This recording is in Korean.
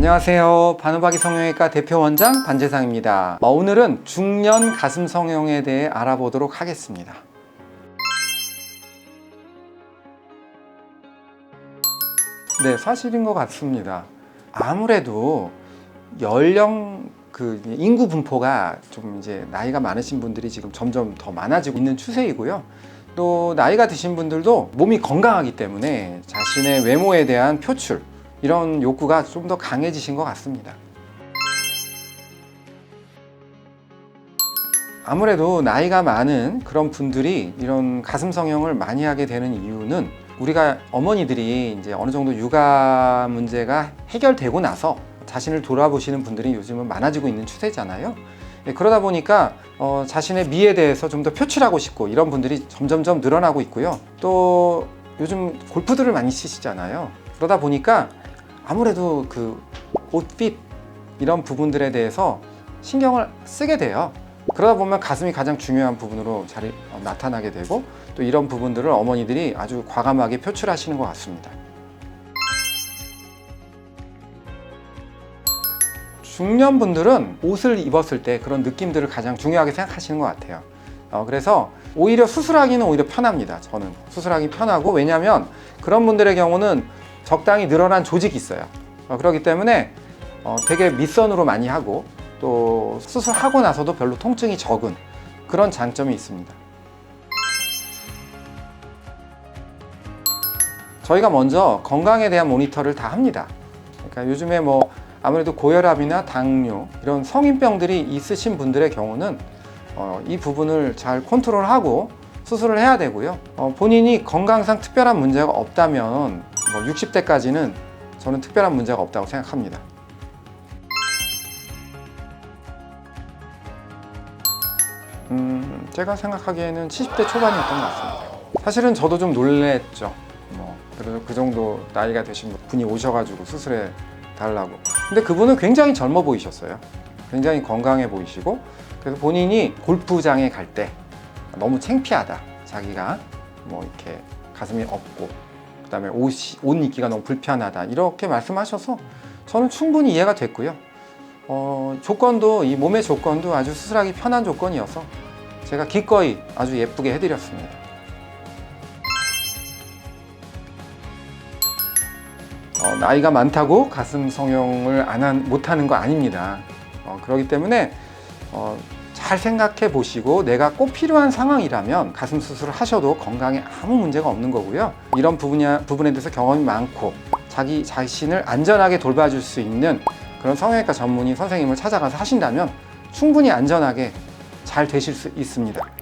안녕하세요. 바누바기 성형외과 대표 원장 반재상입니다. 어, 오늘은 중년 가슴 성형에 대해 알아보도록 하겠습니다. 네, 사실인 것 같습니다. 아무래도 연령 그 인구 분포가 좀 이제 나이가 많으신 분들이 지금 점점 더 많아지고 있는 추세이고요. 또 나이가 드신 분들도 몸이 건강하기 때문에 자신의 외모에 대한 표출 이런 욕구가 좀 더 강해지신 것 같습니다. 아무래도 나이가 많은 그런 분들이 이런 가슴 성형을 많이 하게 되는 이유는 우리가 어머니들이 이제 어느 정도 육아 문제가 해결되고 나서 자신을 돌아보시는 분들이 요즘은 많아지고 있는 추세잖아요. 예, 그러다 보니까 어, 자신의 미에 대해서 좀 더 표출하고 싶고 이런 분들이 점점점 늘어나고 있고요. 또 요즘 골프들을 많이 치시잖아요. 그러다 보니까 아무래도 그 옷핏 이런 부분들에 대해서 신경을 쓰게 돼요. 그러다 보면 가슴이 가장 중요한 부분으로 자리 어, 나타나게 되고 또 이런 부분들을 어머니들이 아주 과감하게 표출하시는 것 같습니다. 중년 분들은 옷을 입었을 때 그런 느낌들을 가장 중요하게 생각하시는 것 같아요. 어, 그래서 오히려 수술하기는 오히려 편합니다. 저는 수술하기 편하고 왜냐하면 그런 분들의 경우는 적당히 늘어난 조직이 있어요. 어, 그렇기 때문에 어, 되게 밑선으로 많이 하고 또 수술하고 나서도 별로 통증이 적은 그런 장점이 있습니다. 저희가 먼저 건강에 대한 모니터를 다 합니다. 그러니까 요즘에 뭐 아무래도 고혈압이나 당뇨 이런 성인병들이 있으신 분들의 경우는 어, 이 부분을 잘 컨트롤하고 수술을 해야 되고요. 어, 본인이 건강상 특별한 문제가 없다면 뭐 60대까지는 저는 특별한 문제가 없다고 생각합니다. 음, 제가 생각하기에는 70대 초반이었던 것 같습니다. 사실은 저도 좀 놀랬죠. 뭐, 그래도 그 정도 나이가 되신 분이 오셔가지고 수술해 달라고. 근데 그분은 굉장히 젊어 보이셨어요. 굉장히 건강해 보이시고, 그래서 본인이 골프장에 갈 때 너무 창피하다. 자기가 뭐 이렇게 가슴이 없고, 그 다음에 옷이, 옷 입기가 너무 불편하다. 이렇게 말씀하셔서 저는 충분히 이해가 됐고요. 어, 조건도, 이 몸의 조건도 아주 수술하기 편한 조건이어서 제가 기꺼이 아주 예쁘게 해드렸습니다. 어, 나이가 많다고 가슴 성형을 안 한, 못하는 거 아닙니다. 어, 그렇기 때문에 어, 잘 생각해 보시고 내가 꼭 필요한 상황이라면 가슴 수술을 하셔도 건강에 아무 문제가 없는 거고요. 이런 부분야, 부분에 대해서 경험이 많고 자기 자신을 안전하게 돌봐줄 수 있는 그런 성형외과 전문의 선생님을 찾아가서 하신다면 충분히 안전하게 잘 되실 수 있습니다.